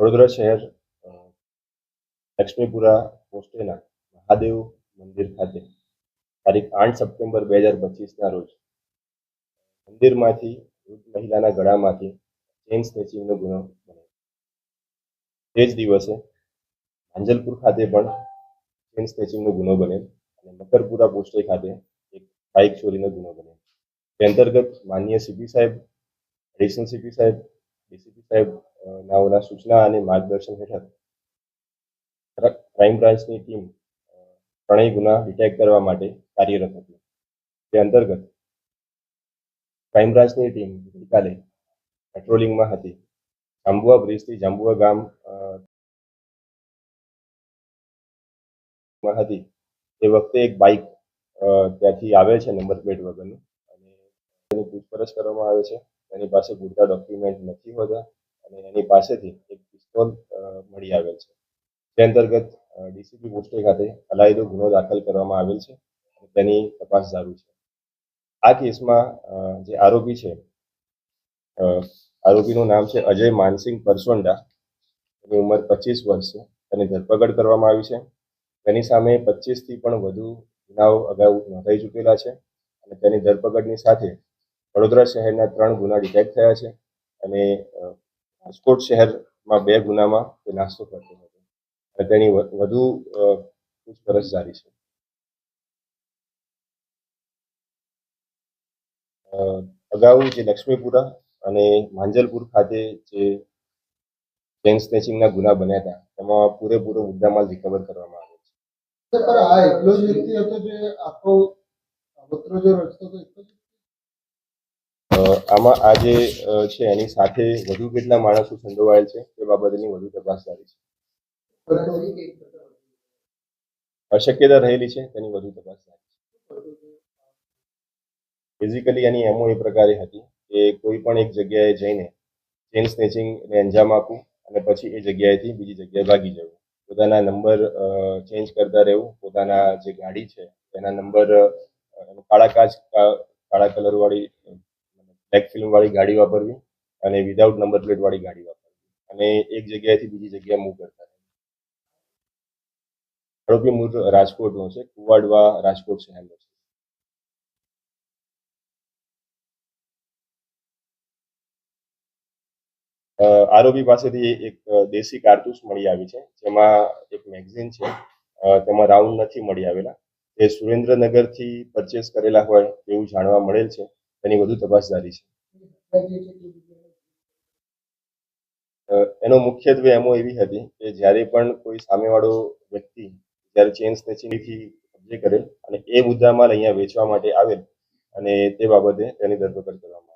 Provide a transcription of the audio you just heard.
વડોદરા શહેર લક્ષ્મીપુરા પોસ્ટેના મહાદેવ મંદિર ખાતે તારીખ આઠ સપ્ટેમ્બર બે હજાર પચીસના રોજ, મંદિરમાંથી વૃદ્ધ મહિલાના ગળામાંથી ચેન સ્નેચિંગનો ગુનો બન્યો તે જ દિવસે માંજલપુર ખાતે પણ ચેન સ્નેચિંગનો ગુનો બન્યો અને મકરપુરા પોસ્ટે ખાતે એક બાઇક ચોરીનો ગુનો બન્યો તે અંતર્ગત માન્ય સીપી સાહેબ, એડિશનલ સીપી સાહેબ, ડીસીપી સાહેબ નાઓના સૂચના અને માર્ગદર્શન હેઠળ ક્રાઇમ બ્રાન્ચની ટીમ ત્રણેય ગુના ડિટેક્ટ કરવા માટે કાર્યરત હતી. તે અંતર્ગત ક્રાઇમ બ્રાન્ચની ટીમ ગઈકાલે પેટ્રોલિંગમાં હતી. જાંબુઆ બ્રિજથી જાંબુઆ ગામમાં હતી. તે વખતે એક બાઇક ત્યાંથી આવે છે નંબર પ્લેટ વગરનું. અને તેની પૂછપરછ કરવામાં આવે છે. એની પાસે પૂરતા ડોક્યુમેન્ટ નથી હોતા. અને એની પાસેથી એક પિસ્તોલ મળી આવેલ છે. તે અંતર્ગત ડીસીપી પોસ્ટે ખાતે અલાયદો ગુનો દાખલ કરવામાં આવેલ છે તેની તપાસ ચાલુ છે. આ કેસમાં જે આરોપી છે આરોપીનું નામ છે અજય માનસિંગ પરસોંડા. એની ઉંમર પચીસ વર્ષ છે. તેની ધરપકડ કરવામાં આવી છે. તેની સામે પચીસથી પણ વધુ ગુનાઓ અગાઉ નોંધાઈ ચૂકેલા છે અને તેની ધરપકડની સાથે વડોદરા શહેરના ત્રણ ગુના ડિટેક્ટ થયા છે અને રાજકોટ શહેરમાં બે ગુનામાં તે નાસ્તો કરતો હતો અને તેની વધુ પૂછપરછ જારી છે. અગાઉ જે લક્ષ્મીપુરા અને માંજલપુર ખાતે જે ચેન સ્નેચિંગના ગુના બન્યા હતા, તેમાં પૂરેપૂરો મુદ્દામાલ રિકવર કરવામાં આવ્યો છે. આ એકલો જ વ્યક્તિ હતો જે આખો વકરો જે રચતો હતો આમાં આ જે છે એની સાથે વધુ કેટલા માણસો સંડોવાયેલ છે તે બાબતની વધુ તપાસ જારી છે. અશક્યતા રહેલી છે તેની વધુ તપાસ જારી છે. ફિઝિકલી એની એમઓ એ પ્રકારે હતી કે કોઈ પણ એક જગ્યાએ જઈને ચેન સ્નેચિંગને અંજામ આપવું અને પછી એ જગ્યાએથી બીજી જગ્યાએ ભાગી જવું. પોતાના નંબર ચેન્જ કરતા રહેવું, પોતાના જે ગાડી છે, તેના નંબર કાળા કાચ કાળા કલરવાળી બ્લેક ફિલ્મવાળી ગાડી વાપરવી અને વિધાઉટ નંબર પ્લેટવાળી ગાડી વાપરવી. અને એક જગ્યાએથી બીજી જગ્યાએ મૂવ કરતા આરોપી મૂળ રાજકોટનો છે, કુવાડવા રાજકોટ શહેરનો છે. આરોપી પાસેથી એક દેશી કારતૂસ મળી આવી છે, જેમાં એક મેગઝીન છે તેમાં રાઉન્ડ નથી મળી આવેલા. તે સુરેન્દ્રનગરથી પરચેસ કરેલા હોય એવું જાણવા મળેલ છે. તેની વધુ તપાસ જારી છે. એનો મુખ્યત્વે એમો એવી હતી કે જ્યારે પણ કોઈ સામેવાળો વ્યક્તિ જ્યારે ચેન સ્નેચિંગથી કબજે કરેલ અને એ મુદ્દામાલ અહીંયા વેચવા માટે આવેલ અને તે બાબતે તેની ધરપકડ કરવામાં